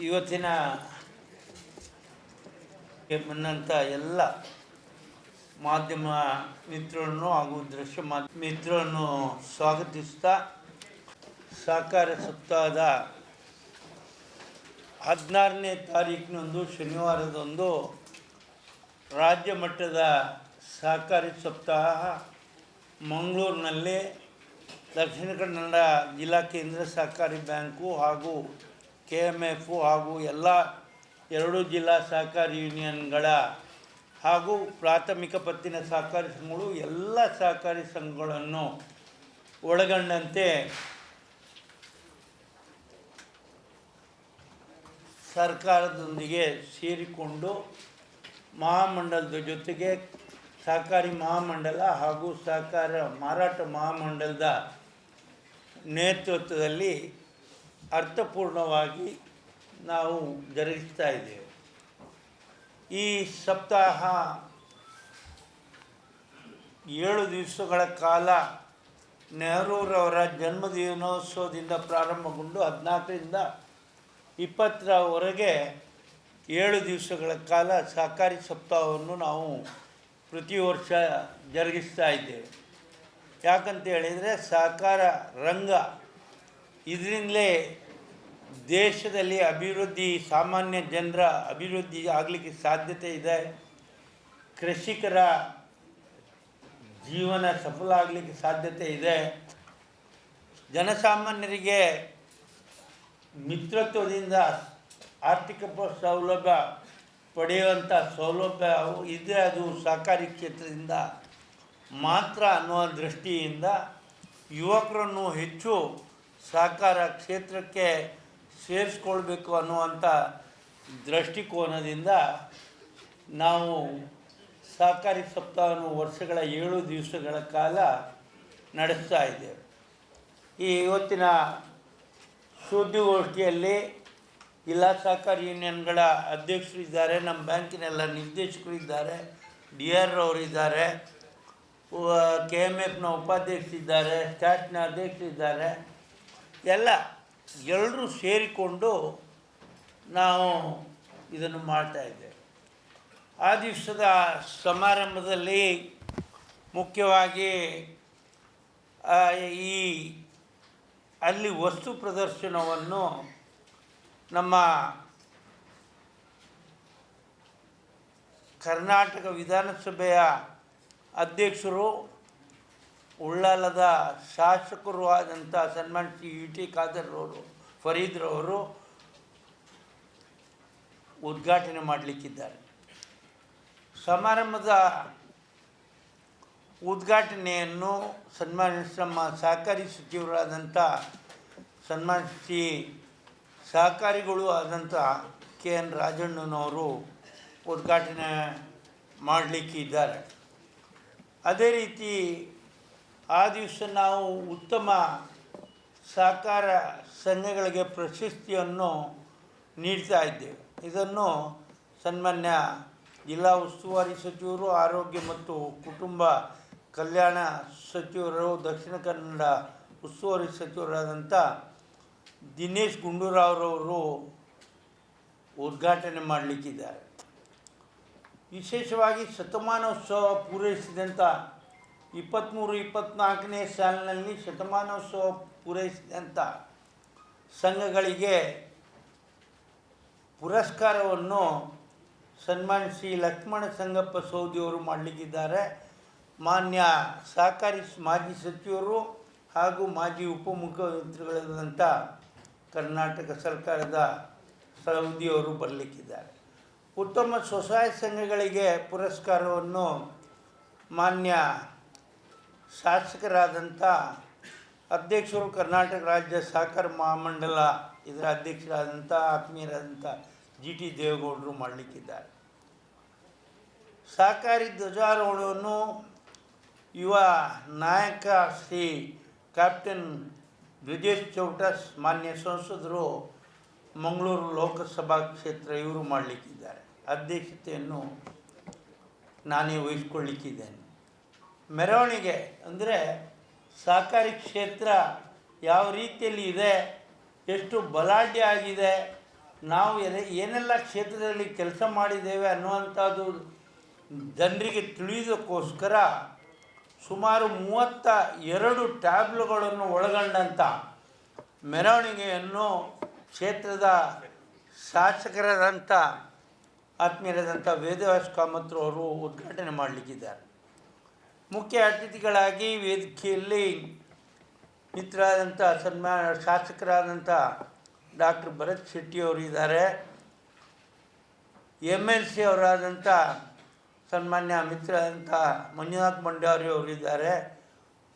ಇವತ್ತಿನ ಬಂದಂಥ ಎಲ್ಲ ಮಾಧ್ಯಮ ಮಿತ್ರರನ್ನು ಹಾಗೂ ದೃಶ್ಯ ಮಾಧ್ಯಮ ಮಿತ್ರರನ್ನು ಸ್ವಾಗತಿಸ್ತಾ ಸಹಕಾರ ಸಪ್ತಾಹದ ಹದಿನಾರನೇ ತಾರೀಕಿನೊಂದು ಶನಿವಾರದಂದು ರಾಜ್ಯ ಮಟ್ಟದ ಸಹಕಾರಿ ಸಪ್ತಾಹ ಮಂಗಳೂರಿನಲ್ಲಿ ದಕ್ಷಿಣ ಕನ್ನಡ ಜಿಲ್ಲಾ ಕೇಂದ್ರ ಸಹಕಾರಿ ಬ್ಯಾಂಕು ಹಾಗೂ ಕೆ ಎಂ ಎಫು ಹಾಗೂ ಎಲ್ಲ ಎರಡು ಜಿಲ್ಲಾ ಸಹಕಾರಿ ಯೂನಿಯನ್ಗಳ ಹಾಗೂ ಪ್ರಾಥಮಿಕ ಪತ್ತಿನ ಸಹಕಾರಿ ಸಂಘಗಳು ಎಲ್ಲ ಸಹಕಾರಿ ಸಂಘಗಳನ್ನು ಒಳಗೊಂಡಂತೆ ಸರ್ಕಾರದೊಂದಿಗೆ ಸೇರಿಕೊಂಡು ಮಹಾಮಂಡಲದ ಜೊತೆಗೆ ಸಹಕಾರಿ ಮಹಾಮಂಡಲ ಹಾಗೂ ಸಹಕಾರ ಮಾರಾಟ ಮಹಾಮಂಡಲದ ನೇತೃತ್ವದಲ್ಲಿ ಅರ್ಥಪೂರ್ಣವಾಗಿ ನಾವು ಜರುಗಿಸ್ತಾ ಇದ್ದೇವೆ. ಈ ಸಪ್ತಾಹ ಏಳು ದಿವಸಗಳ ಕಾಲ ನೆಹರೂರವರ ಜನ್ಮದಿನೋತ್ಸವದಿಂದ ಪ್ರಾರಂಭಗೊಂಡು ಹದಿನಾಲ್ಕರಿಂದ ಇಪ್ಪತ್ತರವರೆಗೆ ಏಳು ದಿವಸಗಳ ಕಾಲ ಸಹಕಾರಿ ಸಪ್ತಾಹವನ್ನು ನಾವು ಪ್ರತಿ ವರ್ಷ ಜರುಗಿಸ್ತಾ ಇದ್ದೇವೆ. ಯಾಕಂತ ಹೇಳಿದರೆ ಸಹಕಾರ ರಂಗ ಇದರಿಂದಲೇ ದೇಶದಲ್ಲಿ ಅಭಿವೃದ್ಧಿ, ಸಾಮಾನ್ಯ ಜನರ ಅಭಿವೃದ್ಧಿ ಆಗಲಿಕ್ಕೆ ಸಾಧ್ಯತೆ ಇದೆ. ಕೃಷಿಕರ ಜೀವನ ಸಫಲ ಆಗಲಿಕ್ಕೆ ಸಾಧ್ಯತೆ ಇದೆ. ಜನಸಾಮಾನ್ಯರಿಗೆ ಮಿತ್ರತ್ವದಿಂದ ಆರ್ಥಿಕ ಸೌಲಭ್ಯ ಪಡೆಯುವಂಥ ಸೌಲಭ್ಯ ಇದೆ. ಅದು ಸಹಕಾರಿ ಕ್ಷೇತ್ರದಿಂದ ಮಾತ್ರ ಅನ್ನುವ ದೃಷ್ಟಿಯಿಂದ ಯುವಕರನ್ನು ಹೆಚ್ಚು ಸಹಕಾರ ಕ್ಷೇತ್ರಕ್ಕೆ ಸೇರಿಸ್ಕೊಳ್ಬೇಕು ಅನ್ನುವಂಥ ದೃಷ್ಟಿಕೋನದಿಂದ ನಾವು ಸಹಕಾರಿ ಸಪ್ತಾಹವನ್ನು ವರ್ಷಗಳ ಏಳು ದಿವಸಗಳ ಕಾಲ ನಡೆಸ್ತಾ ಇದ್ದೇವೆ. ಈ ಇವತ್ತಿನ ಸುದ್ದಿಗೋಷ್ಠಿಯಲ್ಲಿ ಜಿಲ್ಲಾ ಸಹಕಾರಿ ಯೂನಿಯನ್ಗಳ ಅಧ್ಯಕ್ಷರು ಇದ್ದಾರೆ ನಮ್ಮ ಬ್ಯಾಂಕಿನೆಲ್ಲ ನಿರ್ದೇಶಕರು ಇದ್ದಾರೆ ಡಿ ಆರ್ ಅವರಿದ್ದಾರೆ ಕೆ ಎಂ ಎಫ್ನ ಉಪಾಧ್ಯಕ್ಷರಿದ್ದಾರೆ ಸ್ಟ್ಯಾಟ್ನ ಅಧ್ಯಕ್ಷರಿದ್ದಾರೆ, ಎಲ್ಲ ಎಲ್ಲರೂ ಸೇರಿಕೊಂಡು ನಾವು ಇದನ್ನು ಮಾಡ್ತಾ ಇದ್ದೇವೆ. ಆ ದಿವಸದ ಸಮಾರಂಭದಲ್ಲಿ ಮುಖ್ಯವಾಗಿ ಈ ಅಲ್ಲಿ ವಸ್ತು ಪ್ರದರ್ಶನವನ್ನು ನಮ್ಮ ಕರ್ನಾಟಕ ವಿಧಾನಸಭೆಯ ಅಧ್ಯಕ್ಷರು ಉಳ್ಳಾಲದ ಶಾಸಕರು ಆದಂಥ ಸನ್ಮಾನ್ ಟಿ ಯು ಟಿ ಖಾದರ್ರವರು ಫರೀದ್ರವರು ಉದ್ಘಾಟನೆ ಮಾಡಲಿಕ್ಕಿದ್ದಾರೆ. ಸಮಾರಂಭದ ಉದ್ಘಾಟನೆಯನ್ನು ಸನ್ಮಾನ ನಮ್ಮ ಸಹಕಾರಿ ಸಚಿವರಾದಂಥ ಸನ್ಮಾನ ಶ್ರೀ ಸಹಕಾರಿಗಳು ಆದಂಥ ಕೆ ಎನ್ ರಾಜಣ್ಣನವರು ಉದ್ಘಾಟನೆ ಮಾಡಲಿಕ್ಕಿದ್ದಾರೆ. ಅದೇ ರೀತಿ ಆ ದಿವಸ ನಾವು ಉತ್ತಮ ಸಹಕಾರ ಸಂಘಗಳಿಗೆ ಪ್ರಶಸ್ತಿಯನ್ನು ನೀಡ್ತಾ ಇದ್ದೇವೆ. ಇದನ್ನು ಸನ್ಮಾನ್ಯ ಜಿಲ್ಲಾ ಉಸ್ತುವಾರಿ ಸಚಿವರು, ಆರೋಗ್ಯ ಮತ್ತು ಕುಟುಂಬ ಕಲ್ಯಾಣ ಸಚಿವರು, ದಕ್ಷಿಣ ಕನ್ನಡ ಉಸ್ತುವಾರಿ ಸಚಿವರಾದಂಥ ದಿನೇಶ್ ಗುಂಡೂರಾವ್ರವರು ಉದ್ಘಾಟನೆ ಮಾಡಲಿಕ್ಕಿದ್ದಾರೆ. ವಿಶೇಷವಾಗಿ ಶತಮಾನೋತ್ಸವ ಪೂರೈಸಿದಂಥ ಇಪ್ಪತ್ತ್ಮೂರು ಇಪ್ಪತ್ತ್ನಾಲ್ಕನೇ ಸಾಲಿನಲ್ಲಿ ಶತಮಾನೋತ್ಸವ ಪೂರೈಸಿದಂಥ ಸಂಘಗಳಿಗೆ ಪುರಸ್ಕಾರವನ್ನು ಸನ್ಮಾನಿಸಿ ಲಕ್ಷ್ಮಣ ಸಂಗಪ್ಪ ಸೌದಿಯವರು ಮಾಡಲಿಕ್ಕಿದ್ದಾರೆ. ಮಾನ್ಯ ಸಹಕಾರಿ ಮಾಜಿ ಸಚಿವರು ಹಾಗೂ ಮಾಜಿ ಉಪಮುಖ್ಯಮಂತ್ರಿಗಳಾದಂಥ ಕರ್ನಾಟಕ ಸರ್ಕಾರದ ಸೌದಿಯವರು ಬರಲಿಕ್ಕಿದ್ದಾರೆ. ಉತ್ತಮ ಸ್ವಸಹಾಯ ಸಂಘಗಳಿಗೆ ಪುರಸ್ಕಾರವನ್ನು ಮಾನ್ಯ ಶಾಸಕರಾದಂಥ ಅಧ್ಯಕ್ಷರು ಕರ್ನಾಟಕ ರಾಜ್ಯ ಸಹಕಾರ ಮಹಾಮಂಡಲ, ಇದರ ಅಧ್ಯಕ್ಷರಾದಂಥ ಆತ್ಮೀಯರಾದಂಥ ಜಿ ಟಿ ದೇವೇಗೌಡರು ಮಾಡಲಿಕ್ಕಿದ್ದಾರೆ. ಸಹಕಾರಿ ಧ್ವಜಾರೋಹಣವನ್ನು ಯುವ ನಾಯಕ ಶ್ರೀ ಕ್ಯಾಪ್ಟನ್ ಬ್ರಿಜೇಶ್ ಚೌಟಸ್ ಮಾನ್ಯ ಸಂಸದರು ಮಂಗಳೂರು ಲೋಕಸಭಾ ಕ್ಷೇತ್ರ ಇವರು ಮಾಡಲಿಕ್ಕಿದ್ದಾರೆ. ಅಧ್ಯಕ್ಷತೆಯನ್ನು ನಾನೇ ವಹಿಸ್ಕೊಳ್ಳಿಕ್ಕಿದ್ದೇನೆ. ಮೆರವಣಿಗೆ ಅಂದರೆ ಸಹಕಾರಿ ಕ್ಷೇತ್ರ ಯಾವ ರೀತಿಯಲ್ಲಿ ಇದೆ, ಎಷ್ಟು ಬಲಾಢ್ಯ ಆಗಿದೆ, ನಾವು ಏನೆಲ್ಲ ಕ್ಷೇತ್ರದಲ್ಲಿ ಕೆಲಸ ಮಾಡಿದ್ದೇವೆ ಅನ್ನುವಂಥದ್ದು ಜನರಿಗೆ ತಿಳಿಯೋದಕ್ಕೋಸ್ಕರ ಸುಮಾರು ಮೂವತ್ತ ಎರಡು ಟ್ಯಾಬ್ಲುಗಳನ್ನು ಒಳಗೊಂಡಂಥ ಮೆರವಣಿಗೆಯನ್ನು ಕ್ಷೇತ್ರದ ಶಾಸಕರಾದಂಥ ಆತ್ಮೀಯರಾದಂಥ ವೇದವ್ಯಾಸ ಅವರು ಉದ್ಘಾಟನೆ ಮಾಡಲಿಕ್ಕಿದ್ದಾರೆ. ಮುಖ್ಯ ಅತಿಥಿಗಳಾಗಿ ವೇದಿಕೆಯಲ್ಲಿ ಮಿತ್ರರಾದಂಥ ಸನ್ಮಾನ ಶಾಸಕರಾದಂಥ ಡಾಕ್ಟರ್ ಭರತ್ ಶೆಟ್ಟಿ ಅವರು ಇದ್ದಾರೆ ಎಂ ಎಲ್ ಸಿ ಅವರಾದಂಥ ಸನ್ಮಾನ್ಯ ಮಿತ್ರರಾದಂಥ ಮಂಜುನಾಥ್ ಮಂಡ್ಯಾವರಿ ಅವರಿದ್ದಾರೆ.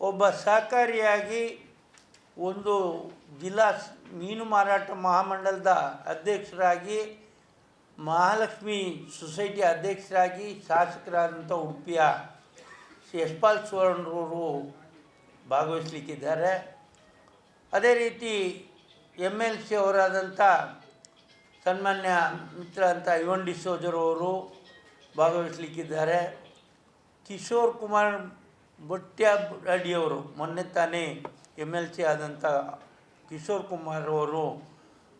ಒಬ್ಬ ಸಹಕಾರಿಯಾಗಿ ಒಂದು ಜಿಲ್ಲಾ ಮೀನು ಮಾರಾಟ ಮಹಾಮಂಡಲದ ಅಧ್ಯಕ್ಷರಾಗಿ, ಮಹಾಲಕ್ಷ್ಮಿ ಸೊಸೈಟಿ ಅಧ್ಯಕ್ಷರಾಗಿ ಶಾಸಕರಾದಂಥ ಉಡುಪಿಯ ಶ್ರೀ ಯಶ್ಪಾಲ್ ಸುವರ್ಣರವರು ಭಾಗವಹಿಸಲಿಕ್ಕಿದ್ದಾರೆ. ಅದೇ ರೀತಿ ಎಂ ಎಲ್ ಸಿ ಅವರಾದಂಥ ಸನ್ಮಾನ್ಯ ಮಿತ್ರ ಅಂತ ಯುವನ್ ಡಿಸೋಜರವರು ಭಾಗವಹಿಸಲಿಕ್ಕಿದ್ದಾರೆ. ಕಿಶೋರ್ ಕುಮಾರ್ ಭಟ್ಯಾಡಿಯವರು ಮೊನ್ನೆ ತಾನೇ ಎಂ ಎಲ್ ಸಿ ಆದಂಥ ಕಿಶೋರ್ ಕುಮಾರ್ ಅವರು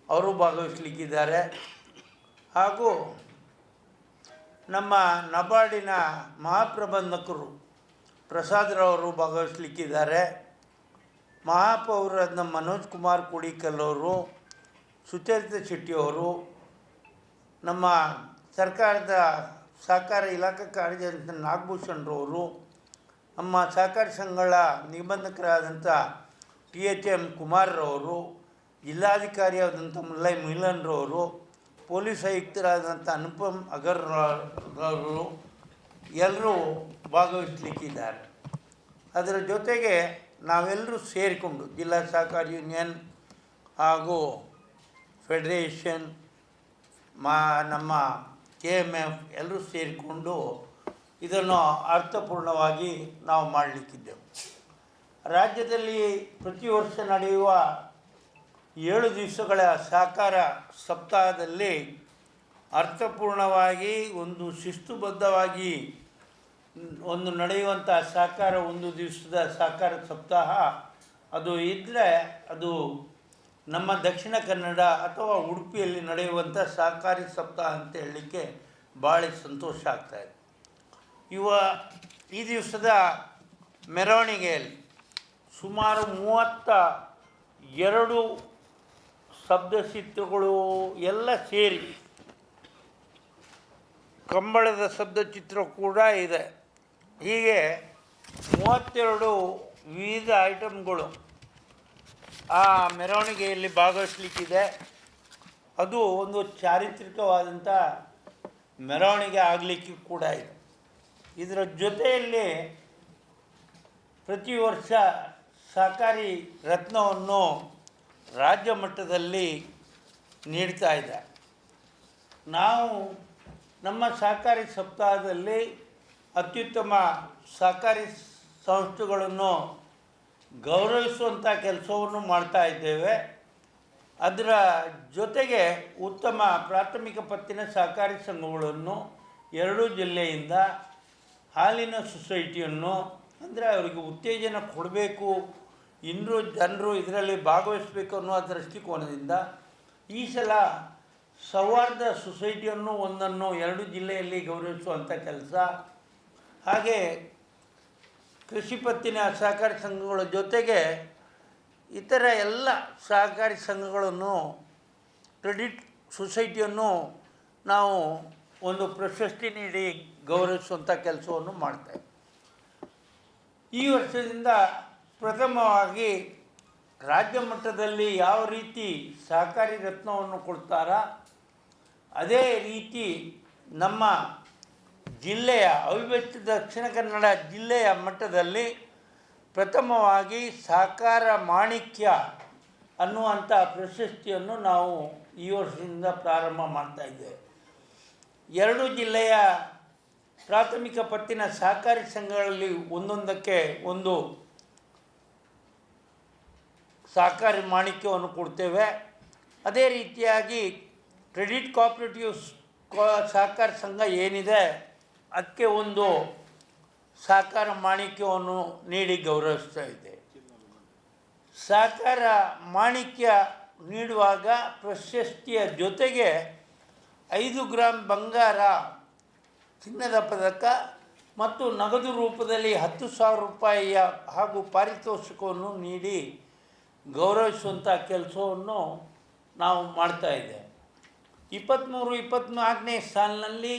ಅವರು ಭಾಗವಹಿಸಲಿಕ್ಕಿದ್ದಾರೆ. ಹಾಗೂ ನಮ್ಮ ನಬಾರ್ಡಿನ ಮಹಾಪ್ರಬಂಧಕರು ಪ್ರಸಾದ್ರವರು ಭಾಗವಹಿಸ್ಲಿಕ್ಕಿದ್ದಾರೆ. ಮಹಾಪೌರನ ಮನೋಜ್ ಕುಮಾರ್ ಕುಡಿಕಲ್ ಅವರು, ಸುಚರಿತಾ ಶೆಟ್ಟಿಯವರು ನಮ್ಮ ಸರ್ಕಾರದ ಸಹಕಾರ ಇಲಾಖಾ ಕಾರ್ಯದರ್ಶಿ ನಾಗಭೂಷಣರವರು ನಮ್ಮ ಸಹಕಾರ ಸಂಘಗಳ ನಿಬಂಧಕರಾದಂಥ ಟಿ ಎಚ್ ಎಂ ಕುಮಾರ್ರವರು ಜಿಲ್ಲಾಧಿಕಾರಿಯಾದಂಥ ಮುಲ್ಲೈ ಮಿಲನ್ರವರು ಪೊಲೀಸ್ ಆಯುಕ್ತರಾದಂಥ ಅನುಪಮ್ ಅಗರ್ರವರು ಎಲ್ಲರೂ ಭಾಗವಹಿಸಲಿಕ್ಕಿದ್ದಾರೆ. ಅದರ ಜೊತೆಗೆ ನಾವೆಲ್ಲರೂ ಸೇರಿಕೊಂಡು ಜಿಲ್ಲಾ ಸಹಕಾರಿ ಯೂನಿಯನ್ ಹಾಗೂ ಫೆಡರೇಷನ್, ಮಾ, ನಮ್ಮ ಕೆ ಎಂ ಎಫ್ ಎಲ್ಲರೂ ಸೇರಿಕೊಂಡು ಇದನ್ನು ಅರ್ಥಪೂರ್ಣವಾಗಿ ನಾವು ಮಾಡಲಿಕ್ಕಿದ್ದೆವು. ರಾಜ್ಯದಲ್ಲಿ ಪ್ರತಿ ವರ್ಷ ನಡೆಯುವ ಏಳು ದಿವಸಗಳ ಸಹಕಾರ ಸಪ್ತಾಹದಲ್ಲಿ ಅರ್ಥಪೂರ್ಣವಾಗಿ ಒಂದು ಶಿಸ್ತುಬದ್ಧವಾಗಿ ಒಂದು ನಡೆಯುವಂಥ ಸಾಕಾರ, ಒಂದು ದಿವಸದ ಸಹಕಾರ ಸಪ್ತಾಹ, ಅದು ಇದ್ದರೆ ಅದು ನಮ್ಮ ದಕ್ಷಿಣ ಕನ್ನಡ ಅಥವಾ ಉಡುಪಿಯಲ್ಲಿ ನಡೆಯುವಂಥ ಸಹಕಾರಿ ಸಪ್ತಾಹ ಅಂತ ಹೇಳಲಿಕ್ಕೆ ಭಾಳ ಸಂತೋಷ ಆಗ್ತಾಯಿದೆ ಇವ ಈ ದಿವಸದ ಮೆರವಣಿಗೆಯಲ್ಲಿ ಸುಮಾರು ಮೂವತ್ತ ಎರಡು ಶಬ್ದಚಿತ್ರಗಳು ಎಲ್ಲ ಸೇರಿ ಕಂಬಳದ ಶಬ್ದಚಿತ್ರ ಕೂಡ ಇದೆ. ಹೀಗೆ ಮೂವತ್ತೆರಡು ವಿವಿಧ ಐಟಮ್ಗಳು ಆ ಮೆರವಣಿಗೆಯಲ್ಲಿ ಭಾಗವಹಿಸಲಿಕ್ಕಿದೆ. ಅದು ಒಂದು ಚಾರಿತ್ರಿಕವಾದಂಥ ಮೆರವಣಿಗೆ ಆಗಲಿಕ್ಕೆ ಕೂಡ ಇದೆ. ಇದರ ಜೊತೆಯಲ್ಲಿ ಪ್ರತಿ ವರ್ಷ ಸಹಕಾರಿ ರತ್ನವನ್ನು ರಾಜ್ಯ ಮಟ್ಟದಲ್ಲಿ ನೀಡ್ತಾ ಇದೆ. ನಾವು ನಮ್ಮ ಸಹಕಾರಿ ಸಪ್ತಾಹದಲ್ಲಿ ಅತ್ಯುತ್ತಮ ಸಹಕಾರಿ ಸಂಸ್ಥೆಗಳನ್ನು ಗೌರವಿಸುವಂಥ ಕೆಲಸವನ್ನು ಮಾಡ್ತಾ ಇದ್ದೇವೆ. ಅದರ ಜೊತೆಗೆ ಉತ್ತಮ ಪ್ರಾಥಮಿಕ ಪತ್ತಿನ ಸಹಕಾರಿ ಸಂಘಗಳನ್ನು ಎರಡೂ ಜಿಲ್ಲೆಯಿಂದ ಹಾಲಿನ ಸೊಸೈಟಿಯನ್ನು ಅಂದರೆ ಅವರಿಗೆ ಉತ್ತೇಜನ ಕೊಡಬೇಕು, ಇನ್ನೂ ಜನರು ಇದರಲ್ಲಿ ಭಾಗವಹಿಸಬೇಕು ಅನ್ನೋ ದೃಷ್ಟಿಕೋನದಿಂದ ಈ ಸಲ ಸೌಹಾರ್ದ ಸೊಸೈಟಿಯನ್ನು ಒಂದನ್ನು ಎರಡು ಜಿಲ್ಲೆಯಲ್ಲಿ ಗೌರವಿಸುವಂಥ ಕೆಲಸ. ಹಾಗೆ ಕೃಷಿ ಪತ್ತಿನ ಸಹಕಾರಿ ಸಂಘಗಳ ಜೊತೆಗೆ ಇತರ ಎಲ್ಲ ಸಹಕಾರಿ ಸಂಘಗಳನ್ನು, ಕ್ರೆಡಿಟ್ ಸೊಸೈಟಿಯನ್ನು ನಾವು ಒಂದು ಪ್ರಶಸ್ತಿ ನೀಡಿ ಗೌರವಿಸುವಂಥ ಕೆಲಸವನ್ನು ಮಾಡ್ತೇವೆ ಈ ವರ್ಷದಿಂದ ಪ್ರಥಮವಾಗಿ ರಾಜ್ಯ ಮಟ್ಟದಲ್ಲಿ ಯಾವ ರೀತಿ ಸಹಕಾರಿ ರತ್ನವನ್ನು ಕೊಡ್ತಾರ ಅದೇ ರೀತಿ ನಮ್ಮ ಜಿಲ್ಲೆಯ ಅವಿಭಕ್ತ ದಕ್ಷಿಣ ಕನ್ನಡ ಜಿಲ್ಲೆಯ ಮಟ್ಟದಲ್ಲಿ ಪ್ರಥಮವಾಗಿ ಸಹಕಾರ ಮಾಣಿಕ್ಯ ಅನ್ನುವಂಥ ಪ್ರಶಸ್ತಿಯನ್ನು ನಾವು ಈ ವರ್ಷದಿಂದ ಪ್ರಾರಂಭ ಮಾಡ್ತಾ ಇದ್ದೇವೆ. ಎರಡು ಜಿಲ್ಲೆಯ ಪ್ರಾಥಮಿಕ ಪತ್ತಿನ ಸಹಕಾರಿ ಸಂಘಗಳಲ್ಲಿ ಒಂದೊಂದಕ್ಕೆ ಒಂದು ಸಹಕಾರಿ ಮಾಣಿಕ್ಯವನ್ನು ಕೊಡ್ತೇವೆ. ಅದೇ ರೀತಿಯಾಗಿ ಕ್ರೆಡಿಟ್ ಕೋಆಪ್ರೇಟಿವ್ ಸಹಕಾರ ಸಂಘ ಏನಿದೆ, ಅದಕ್ಕೆ ಒಂದು ಸಹಕಾರ ಮಾಣಿಕ್ಯವನ್ನು ನೀಡಿ ಗೌರವಿಸ್ತಾ ಇದೆ. ಸಹಕಾರ ಮಾಣಿಕ್ಯ ನೀಡುವಾಗ ಪ್ರಶಸ್ತಿಯ ಜೊತೆಗೆ ಐದು ಗ್ರಾಮ್ ಬಂಗಾರ ಚಿನ್ನದ ಪದಕ ಮತ್ತು ನಗದು ರೂಪದಲ್ಲಿ ಹತ್ತು ಸಾವಿರ ರೂಪಾಯಿಯ ಹಾಗೂ ಪಾರಿತೋಷಿಕವನ್ನು ನೀಡಿ ಗೌರವಿಸುವಂಥ ಕೆಲಸವನ್ನು ನಾವು ಮಾಡ್ತಾ ಇದ್ದೇವೆ. ಇಪ್ಪತ್ತ್ಮೂರು ಇಪ್ಪತ್ತ್ನಾಲ್ಕನೇ ಸಾಲಿನಲ್ಲಿ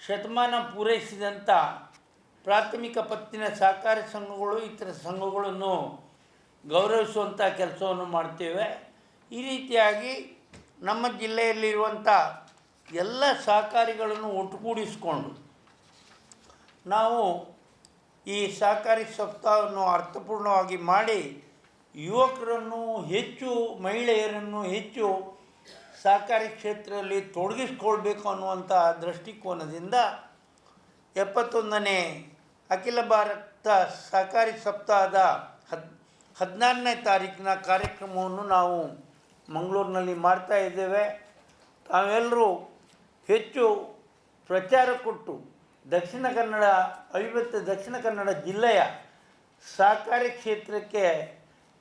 ಶತಮಾನ ಪೂರೈಸಿದಂಥ ಪ್ರಾಥಮಿಕ ಪತ್ತಿನ ಸಹಕಾರಿ ಸಂಘಗಳು, ಇತರ ಸಂಘಗಳನ್ನು ಗೌರವಿಸುವಂಥ ಕೆಲಸವನ್ನು ಮಾಡ್ತೇವೆ. ಈ ರೀತಿಯಾಗಿ ನಮ್ಮ ಜಿಲ್ಲೆಯಲ್ಲಿರುವಂಥ ಎಲ್ಲ ಸಹಕಾರಿಗಳನ್ನು ಒಟ್ಟುಗೂಡಿಸಿಕೊಂಡು ನಾವು ಈ ಸಹಕಾರಿ ಸಪ್ತಾಹವನ್ನು ಅರ್ಥಪೂರ್ಣವಾಗಿ ಮಾಡಿ ಯುವಕರನ್ನು, ಹೆಚ್ಚು ಮಹಿಳೆಯರನ್ನು, ಹೆಚ್ಚು ಸಹಕಾರಿ ಕ್ಷೇತ್ರದಲ್ಲಿ ತೊಡಗಿಸ್ಕೊಳ್ಬೇಕು ಅನ್ನುವಂಥ ದೃಷ್ಟಿಕೋನದಿಂದ ಎಪ್ಪತ್ತೊಂದನೇ ಅಖಿಲ ಭಾರತ ಸಹಕಾರಿ ಸಪ್ತಾಹದ ಹದ್, ಹದಿನಾರನೇ ತಾರೀಕಿನ ಕಾರ್ಯಕ್ರಮವನ್ನು ನಾವು ಮಂಗಳೂರಿನಲ್ಲಿ ಮಾಡ್ತಾ ಇದ್ದೇವೆ. ತಾವೆಲ್ಲರೂ ಹೆಚ್ಚು ಪ್ರಚಾರ ಕೊಟ್ಟು ದಕ್ಷಿಣ ಕನ್ನಡ ಅವಿಭಕ್ತ ದಕ್ಷಿಣ ಕನ್ನಡ ಜಿಲ್ಲೆಯ ಸಹಕಾರಿ ಕ್ಷೇತ್ರಕ್ಕೆ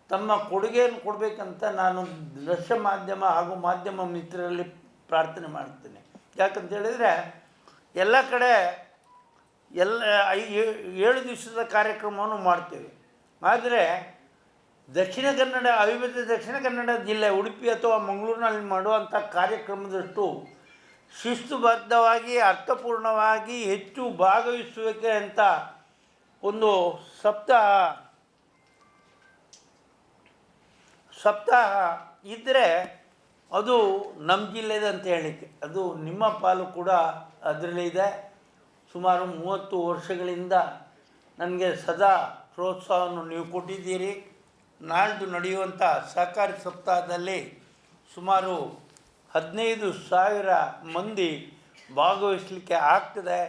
ತಮ್ಮ ಕೊಡುಗೆಯನ್ನು ಕೊಡಬೇಕಂತ ನಾನು ದೃಶ್ಯ ಮಾಧ್ಯಮ ಹಾಗೂ ಮಾಧ್ಯಮ ಮಿತ್ರರಲ್ಲಿ ಪ್ರಾರ್ಥನೆ ಮಾಡ್ತೇನೆ. ಯಾಕಂತ ಹೇಳಿದರೆ, ಎಲ್ಲ ಕಡೆ ಎಲ್ಲ ಏಳು ದಿವಸದ ಕಾರ್ಯಕ್ರಮವನ್ನು ಮಾಡ್ತೇವೆ. ಆದರೆ, ದಕ್ಷಿಣ ಕನ್ನಡ ಅವಿಭಕ್ತ ದಕ್ಷಿಣ ಕನ್ನಡ ಜಿಲ್ಲೆ, ಉಡುಪಿ ಅಥವಾ ಮಂಗಳೂರಿನಲ್ಲಿ ಮಾಡುವಂಥ ಕಾರ್ಯಕ್ರಮದಷ್ಟು ಶಿಸ್ತುಬದ್ಧವಾಗಿ, ಅರ್ಥಪೂರ್ಣವಾಗಿ ಹೆಚ್ಚು ಭಾಗವಹಿಸುವಿಕೆ ಅಂತ ಒಂದು ಸಪ್ತಾಹ ಸಪ್ತಾಹ ಇದ್ದರೆ ಅದು ನಮ್ಮ ಜಿಲ್ಲೆದು ಅಂತ ಹೇಳಿಕೆ ಅದು ನಿಮ್ಮ ಪಾಲು ಕೂಡ ಅದರಲ್ಲಿದೆ ಸುಮಾರು ಮೂವತ್ತು ವರ್ಷಗಳಿಂದ ನನಗೆ ಸದಾ ಪ್ರೋತ್ಸಾಹವನ್ನು ನೀವು ಕೊಟ್ಟಿದ್ದೀರಿ. ನಾಳ್ದು ನಡೆಯುವಂಥ ಸಹಕಾರಿ ಸಪ್ತಾಹದಲ್ಲಿ ಸುಮಾರು ಹದಿನೈದು ಸಾವಿರ ಮಂದಿ ಭಾಗವಹಿಸಲಿಕ್ಕೆ ಆಗ್ತದೆ.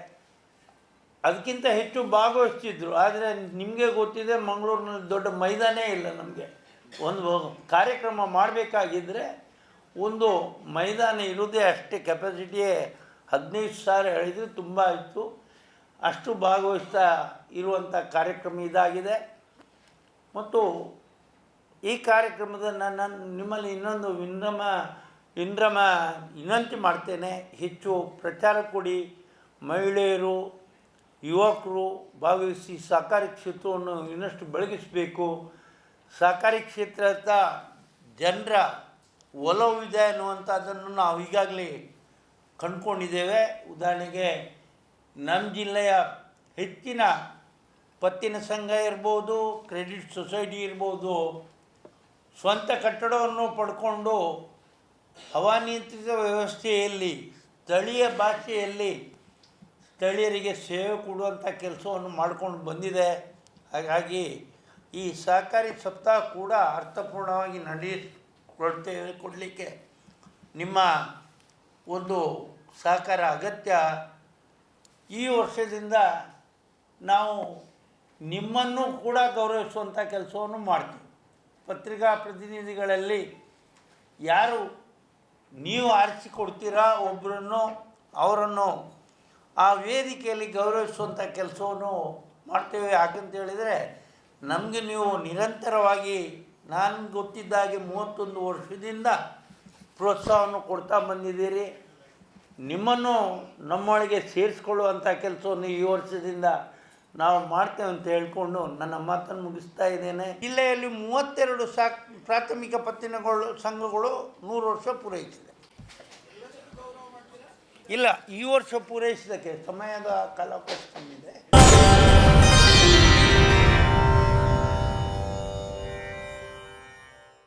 ಅದಕ್ಕಿಂತ ಹೆಚ್ಚು ಭಾಗವಹಿಸ್ತಿದ್ರು. ಆದರೆ ನಿಮಗೆ ಗೊತ್ತಿದೆ, ಮಂಗಳೂರಿನಲ್ಲಿ ದೊಡ್ಡ ಮೈದಾನೇ ಇಲ್ಲ ನಮಗೆ. ಒಂದು ಕಾರ್ಯಕ್ರಮ ಮಾಡಬೇಕಾಗಿದ್ದರೆ ಒಂದು ಮೈದಾನ ಇರೋದೇ ಅಷ್ಟೇ. ಕೆಪಾಸಿಟಿಯೇ ಹದಿನೈದು ಸಾವಿರ ಹೇಳಿದರೆ ತುಂಬ ಇತ್ತು ಅಷ್ಟು ಭಾಗವಹಿಸ್ತಾ ಇರುವಂಥ ಕಾರ್ಯಕ್ರಮ ಇದಾಗಿದೆ. ಮತ್ತು ಈ ಕಾರ್ಯಕ್ರಮದ ನಾನು ನಿಮ್ಮಲ್ಲಿ ಇನ್ನೊಂದು ವಿನ್ರಮ ವಿನ್ರಮ ವಿನಂತಿ ಮಾಡ್ತೇನೆ. ಹೆಚ್ಚು ಪ್ರಚಾರ ಕೊಡಿ. ಮಹಿಳೆಯರು, ಯುವಕರು ಭಾಗವಹಿಸಿ ಸಹಕಾರಿ ಕ್ಷೇತ್ರವನ್ನು ಇನ್ನಷ್ಟು ಬೆಳಗಿಸಬೇಕು. ಸಹಕಾರಿ ಕ್ಷೇತ್ರದ ಜನರ ಒಲವಿದೆ ಅನ್ನುವಂಥದ್ದನ್ನು ನಾವು ಈಗಾಗಲೇ ಕಂಡುಕೊಂಡಿದ್ದೇವೆ. ಉದಾಹರಣೆಗೆ ನಮ್ಮ ಜಿಲ್ಲೆಯ ಹೆಚ್ಚಿನ ಪತ್ತಿನ ಸಂಘ ಇರ್ಬೋದು, ಕ್ರೆಡಿಟ್ ಸೊಸೈಟಿ ಇರ್ಬೋದು, ಸ್ವಂತ ಕಟ್ಟಡವನ್ನು ಪಡ್ಕೊಂಡು ಹವಾನಿಯಂತ್ರಿತ ವ್ಯವಸ್ಥೆಯಲ್ಲಿ, ಸ್ಥಳೀಯ ಭಾಷೆಯಲ್ಲಿ ಸ್ಥಳೀಯರಿಗೆ ಸೇವೆ ಕೊಡುವಂಥ ಕೆಲಸವನ್ನು ಮಾಡ್ಕೊಂಡು ಬಂದಿದೆ. ಹಾಗಾಗಿ ಈ ಸಹಕಾರಿ ಸಪ್ತಾಹ ಕೂಡ ಅರ್ಥಪೂರ್ಣವಾಗಿ ನಡೆಸಿಕೊಳ್ತೇವೆ ಕೊಡಲಿಕ್ಕೆ ನಿಮ್ಮ ಒಂದು ಸಹಕಾರ ಅಗತ್ಯ. ಈ ವರ್ಷದಿಂದ ನಾವು ನಿಮ್ಮನ್ನು ಕೂಡ ಗೌರವಿಸುವಂಥ ಕೆಲಸವನ್ನು ಮಾಡ್ತೀವಿ. ಪತ್ರಿಕಾ ಪ್ರತಿನಿಧಿಗಳಲ್ಲಿ ಯಾರು ನೀವು ಆರಿಸಿ ಕೊಡ್ತೀರಾ ಒಬ್ಬರನ್ನು ಅವರನ್ನು ಆ ವೇದಿಕೆಯಲ್ಲಿ ಗೌರವಿಸುವಂಥ ಕೆಲಸವನ್ನು ಮಾಡ್ತೇವೆ. ಯಾಕಂತ ಹೇಳಿದರೆ ನಮಗೆ ನೀವು ನಿರಂತರವಾಗಿ ನಾನು ಗೊತ್ತಿದ್ದಾಗೆ ಮೂವತ್ತೊಂದು ವರ್ಷದಿಂದ ಪ್ರೋತ್ಸಾಹವನ್ನು ಕೊಡ್ತಾ ಬಂದಿದ್ದೀರಿ. ನಿಮ್ಮನ್ನು ನಮ್ಮೊಳಗೆ ಸೇರಿಸ್ಕೊಳ್ಳುವಂಥ ಕೆಲಸವನ್ನು ಈ ವರ್ಷದಿಂದ ನಾವು ಮಾಡ್ತೇವೆ ಅಂತ ಹೇಳ್ಕೊಂಡು ನನ್ನ ಮಾತನ್ನು ಮುಗಿಸ್ತಾ ಇದ್ದೇನೆ. ಜಿಲ್ಲೆಯಲ್ಲಿ ಮೂವತ್ತೆರಡು ಸಾಕ್ ಪ್ರಾಥಮಿಕ ಪತ್ತಿನಗಳು, ಸಂಘಗಳು ನೂರು ವರ್ಷ ಪೂರೈಸಿದೆ. ಇಲ್ಲ, ಈ ವರ್ಷ ಪೂರೈಸಿದ್ದಕ್ಕೆ ಸಮಯದ ಕಾಲಾವಕಾಶ ಕಮ್ಮಿದೆ